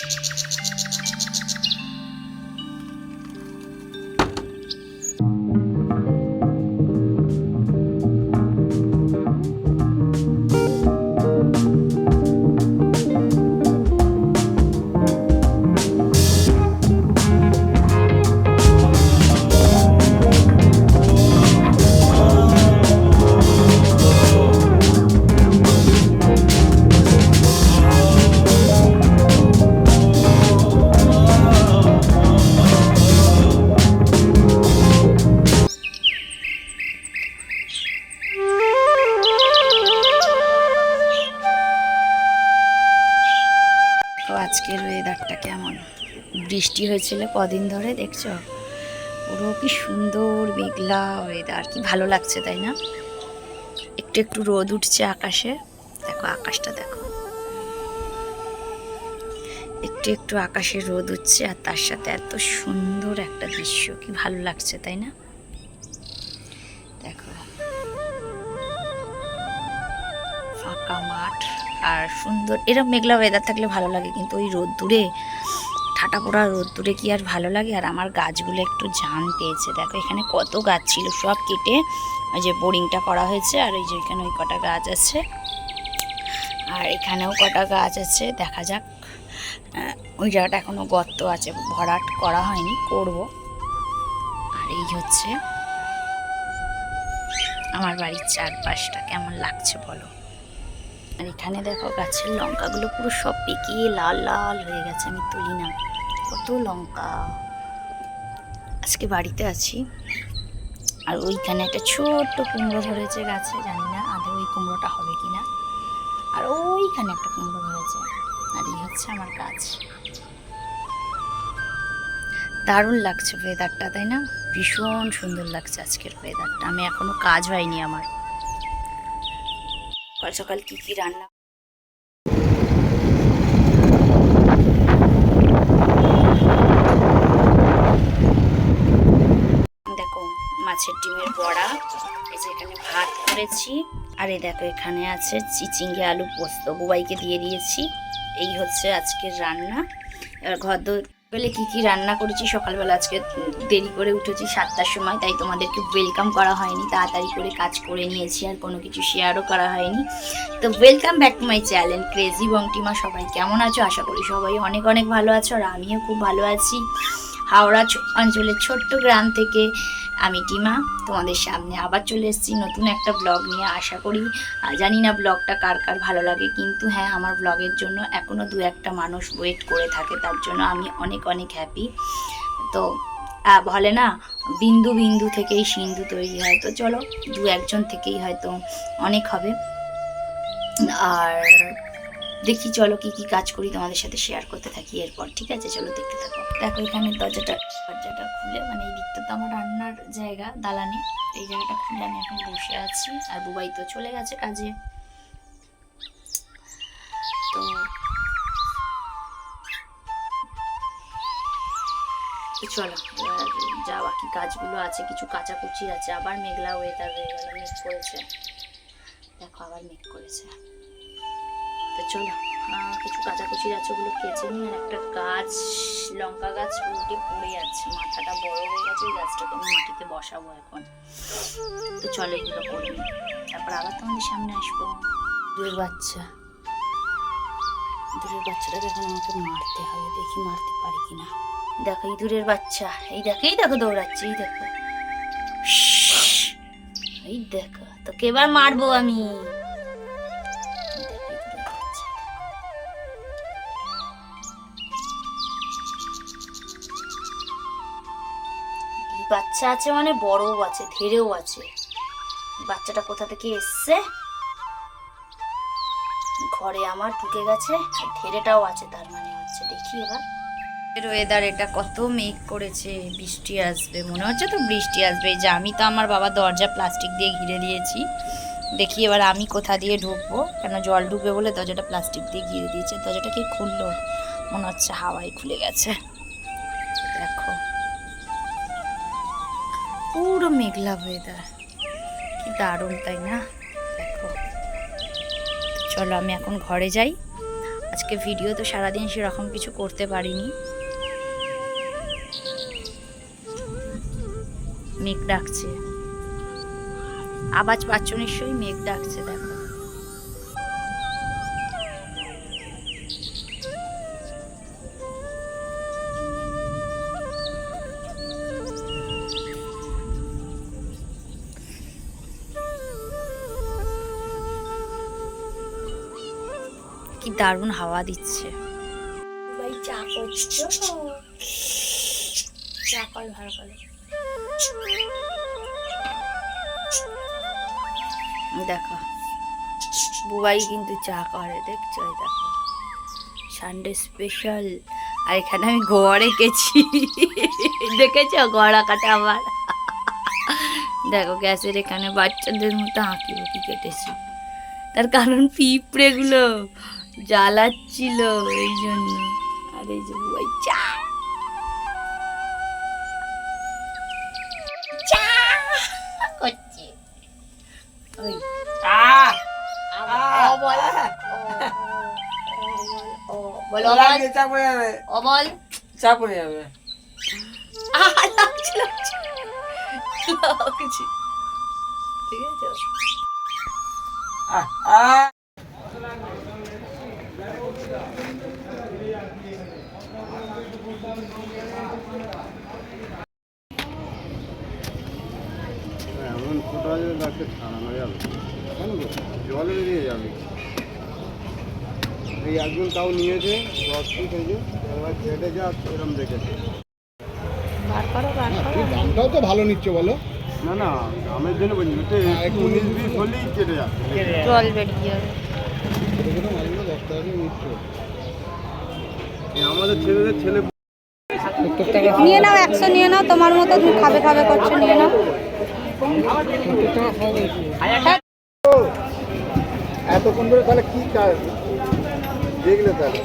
うん。বৃষ্টি হয়েছিল কদিন ধরে, দেখছ? পুরো কি সুন্দর মেঘলা ওয়েদার কি ভালো লাগছে, তাই না? একটু একটু রোদ উঠছে আকাশে। দেখো, আকাশটা দেখো। একটু একটু আকাশে রোদ উঠছে আর তার সাথে এত সুন্দর একটা দৃশ্য, কি ভালো লাগছে, তাই না? দেখো। ফাঁকা মাঠ আর সুন্দর এরকম মেঘলা ওয়েদার থাকলে ভালো লাগে, কিন্তু ওই রোদ দূরে ঠাটা পোড়া রোদ্দুরে কি আর ভালো লাগে, আর আমার গাছগুলো একটু জান পেয়েছে। দেখো, এখানে কত গাছ ছিল, সব কেটে ওই যে বোরিংটা করা হয়েছে, আর ওই যে এখানে ওই কটা গাছ আছে। আর এখানেও কটা গাছ আছে, দেখা যাক। ওই জায়গাটা এখনও গর্ত আছে, ভরাট করা হয়নি, করব। আর এই হচ্ছে আমার বাড়ির চারপাশটা, কেমন লাগছে বলো? আর এখানে দেখো গাছের লঙ্কাগুলো পুরো সব পেকিয়ে লাল লাল হয়ে গেছে, আমি তুলি না। কত লঙ্কা। আজকে বাড়িতে আছি। আর ওইখানে একটা ছোট্ট কুমড়ো ধরেছে গাছে, জানি না আদৌ ওই কুমড়োটা হবে কি না আর ওইখানে একটা কুমড়ো ধরেছে, আর এই হচ্ছে আমার গাছ। দারুণ লাগছে ওয়েদারটা তাই না? ভীষণ সুন্দর লাগছে আজকের ওয়েদারটা আমি এখনও কাজ হয়নি আমার। সকাল সকাল কি কি রান্না দেখো, মাছের ডিমের বড়া, এই যে এখানে ভাত করেছি, আর এই দেখো এখানে আছে চিচিঙ্গে আলু পোস্ত। বুবাইকে দিয়ে দিয়েছি। এই হচ্ছে আজকের রান্না। এবার ঘর বেলে কি কি রান্না করেছি, সকালবেলা আজকে দেরি করে উঠেছি, সাতটার সময়, তাই তোমাদেরকে ওয়েলকাম করা হয়নি। তাড়াতাড়ি করে কাজ করে নিয়েছি, আর কোনো কিছু শেয়ারও করা হয়নি। তো welcome back to my channel crazy Bongtima সবাই কেমন আছো? আশা করি সবাই অনেক অনেক ভালো আছো, আর আমিও খুব ভালো আছি। হাওড়া অঞ্চলের ছোট্ট গ্রাম থেকে আমি টিমা, তোমাদের সামনে আবার চলে এসেছি নতুন একটা ব্লগ নিয়ে। আশা করি জানি না ব্লগটা কার কার ভালো লাগে, কিন্তু হ্যাঁ আমার ব্লগের জন্য এখনও দু একটা মানুষ ওয়েট করে থাকে, তার জন্য আমি অনেক অনেক হ্যাপি তো বলে না, বিন্দু বিন্দু থেকেই সিন্ধু তৈরি হয়। তো চলো, দু একজন থেকেই হয়তো অনেক হবে। আর দেখি, চলো কি কি কাজ করি তোমাদের সাথে শেয়ার করতে থাকি এরপর, ঠিক আছে? চলো দেখতে থাকো। দেখো, এখানে দরজাটা দরজাটা খুলে মানে এই দিকটা তো আমার রান্নার জায়গা, দালানে। এই জায়গাটা খুলে আমি এখন বসে আছি, আর বুবাই তো চলে গেছে কাজে। তো চলো যা বাকি কাজগুলো আছে, কিছু কাচাকুচি আছে, আবার মেঘলা ওয়েদার হয়ে গেল, মেঘ করেছে। দেখো, আবার মেঘ করেছে। তো চলো কিছু কাচাকুচি ওগুলো কেচে নিই, আর একটা গাছ, লঙ্কা গাছ উল্টে পড়ে যাচ্ছে মাথাটা বড় হয়ে গেছে, ওই গাছটাকে আমি মাটিতে বসাবো এখন। তো চলো এগুলো করে নিই, তারপর আবার তোমাদের সামনে আসব। দূরের বাচ্চা। দূরের বাচ্চাটাকে এখন আমাকে মারতে হবে, দেখি মারতে পারি কিনা। দেখো এই দূরের বাচ্চা। এই দেখো এই দেখো দৌড়াচ্ছে, এই দেখো। এই দেখো তোকে এবার মারবো আমি বাচ্চা আছে মানে বড়ও আছে, ধেরেও আছে। বাচ্চাটা কোথা থেকে এসছে? ঘরে আমার ঢুকে গেছে ধেরেটাও আছে তার মানে হচ্ছে। দেখি এবার। ওয়েদার এটা কত মেঘ করেছে, বৃষ্টি আসবে, মনে হচ্ছে তো বৃষ্টি আসবে। যে আমি তো আমার বাবা দরজা প্লাস্টিক দিয়ে ঘিরে দিয়েছি। দেখি এবার আমি কোথা দিয়ে ঢুকবো, কেন জল ঢুকবে বলে দরজাটা প্লাস্টিক দিয়ে ঘিরে দিয়েছে, দরজাটা কি খুললো? মনে হচ্ছে হাওয়ায় খুলে গেছে। দেখো। পুরো মেঘলা ওয়েদার কি দারুণ, তাই না? দেখো। চলো, আমি এখন ঘরে যাই। আজকে ভিডিও তো সারাদিন সেরকম কিছু করতে পারিনি। মেঘ ডাকছে। আওয়াজ পাচ্ছ নিশ্চয়ই? মেঘ ডাকছে, দেখো। কি দারুণ হাওয়া দিচ্ছে। চা করছ? চা কর ভালো করে। দেখো বুবাই কিন্তু চা করে দেখছ? দেখো সানডে স্পেশাল আর এখানে আমি ঘর এঁকেছি। দেখেছ? ঘর আঁকাটা আমার। দেখো গ্যাসের এখানে বাচ্চাদের মতো আঁকি উঁকি কেটেছি। তার কারণ পিঁপড়েগুলো। জ্বালাচ্ছিল এই জন্য। আর এই যে বুবাই চা। চা ওই। পড়ে যাবে। ঠিক আছে এমন ফোটা যে গাছকে ছাড়ানো যাবে। জল বেরিয়ে যাবে। এই একজন তাও নিয়েছে দশ হয়েছে এবার কেটে যা এরম দেখেছে। দামটাও তো ভালো নিচ্ছ বলো। না না দামের জন্য বলছি একটু উনিশ বিশ হলেই কেটে যাচ্ছে জল বেরিয়ে যাবে। ছোটো ছোটো মাছগুলো দশ টাকা করে নিচ্ছ। আমাদের ছেলেদের ছেলে নিয়ে নাও একশো নিয়ে নাও তোমার মতো তুমি খাবে খাবে করছ নিয়ে নাও। এতক্ষণ ধরে তাহলে কি কাজ? দেখলে তাহলে।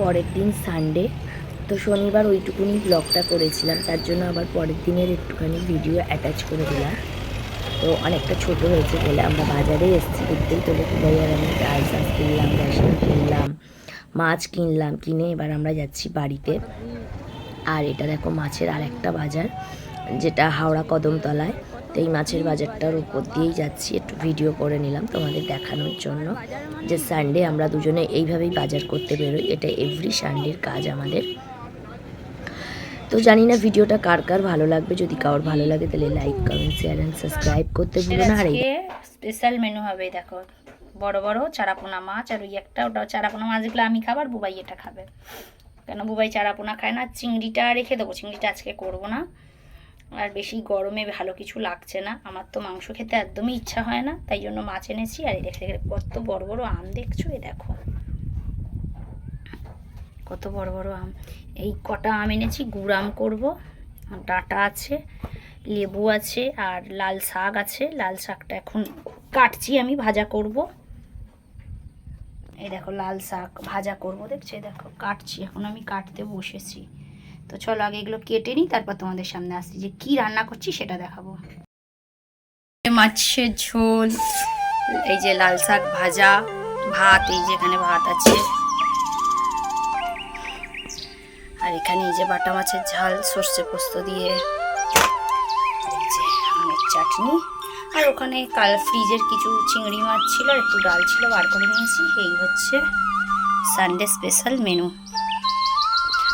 পরের দিন সানডে তো শনিবার ওইটুকুনি ব্লগটা করেছিলাম তার জন্য আবার পরের দিনের একটুখানি ভিডিও অ্যাটাচ করে দিলাম। তো অনেকটা ছোট হয়েছে বলে আমরা বাজারে এসেছি দেখতেই তো ভাই আর আমি ডাল চাষ কিনলাম রেশন কিনলাম মাছ কিনলাম কিনে এবার আমরা যাচ্ছি বাড়িতে। আর এটা দেখো মাছের আর একটা বাজার, যেটা হাওড়া কদমতলায়। তো এই মাছের বাজারটার উপর দিয়েই যাচ্ছি, একটু ভিডিও করে নিলাম তোমাদের দেখানোর জন্য। যে সানডে আমরা দুজনে এইভাবেই বাজার করতে বেরোই, এটা এভরি সানডের কাজ আমাদের। তো জানি না ভিডিওটা কার কার ভালো লাগবে, যদি কারোর ভালো লাগে তাহলে like comment share and subscribe করতে ভুলো না। আর স্পেশাল মেনু হবে দেখো। বড় বড় চারাপোনা মাছ, আর ওই একটা ওটা চারাপোনা মাছগুলো আমি খাবার বুবাই এটা খাবে। কেন? বুবাই চারাপোনা খায় না, চিংড়িটা রেখে দেবো। চিংড়িটা আজকে করব না। আর বেশি গরমে ভালো কিছু লাগছে না। আমার তো মাংস খেতে একদমই ইচ্ছা হয় না, তাই জন্য মাছ এনেছি। আর এই দেখে দেখে কত বড় বড় আম দেখছ? এ দেখো। কত বড় বড় আম। এই কটা আম এনেছি, গুড় আম করব। ডাঁটা আছে, লেবু আছে, আর লাল শাক আছে। লাল শাকটা এখন কাটছি আমি, ভাজা করব। এই দেখো লাল শাক ভাজা করব, দেখছ? দেখো, কাটছি। এখন আমি কাটতে বসেছি। তো চলো আগে এগুলো কেটে নিই, তারপর তোমাদের সামনে আসছি যে কি রান্না করছি সেটা দেখাবো। মাছের ঝোল, এই যে লাল শাক ভাজা, ভাত, এই যেখানে ভাত আছে। আর এখানে এই যে বাটা মাছের ঝাল, সর্ষে পোস্ত দিয়ে। চাটনি। আর ওখানে কাল ফ্রিজের কিছু চিংড়ি মাছ ছিল একটু ডাল ছিল, বার করে নিয়েছি। এই হচ্ছে সানডে স্পেশাল মেনু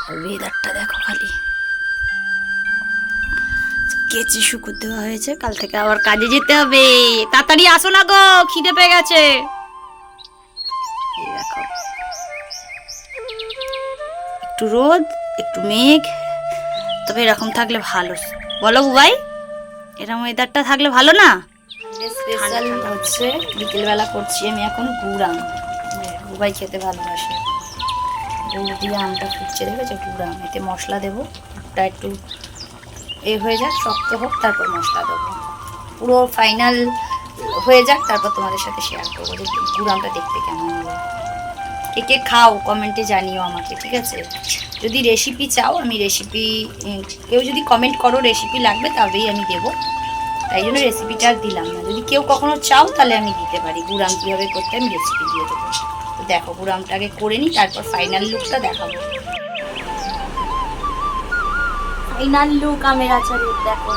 আর ওয়েদারটা দেখো খালি। কেচি শুকুর দেওয়া হয়েছে, কাল থেকে আবার কাজে যেতে হবে। তাড়াতাড়ি আসো না গো, খিদে পেয়ে গেছে। একটু রোদ, একটু মেঘ, তবে এরকম থাকলে ভালো। বলো বুবাই এরকম ওয়েদারটা থাকলে ভালো না? স্পেশাল হচ্ছে বিকেলবেলা করছি আমি এখন গুড় আম। গুবাই খেতে ভালোবাসে। গুড় দিয়ে আমটা ফুটছে দেখেছ? গুড় আম। এতে মশলা দেবো। গুড়টা একটু এ হয়ে যাক শক্ত হোক তারপর মশলা দেবো। পুরো ফাইনাল হয়ে যাক তারপর তোমাদের সাথে শেয়ার করব যে গুড় আমটা দেখতে কেমন হলো। কে কে খাও কমেন্টে জানিও আমাকে ঠিক আছে? যদি রেসিপি চাও আমি রেসিপি কেউ যদি কমেন্ট করো রেসিপি লাগবে তবেই আমি দেবো। তাই জন্য রেসিপিটা আর দিলাম না। যদি কেউ কখনো চাও, তাহলে আমি দিতে পারি। গুড়াম কীভাবে করতে আমি রেসিপি দিয়ে দেবো। তো দেখো গুড়ামটা আগে করে নিই তারপর ফাইনাল লুকটা দেখাবো। ফাইনাল লুক আমের আচারের দেখো।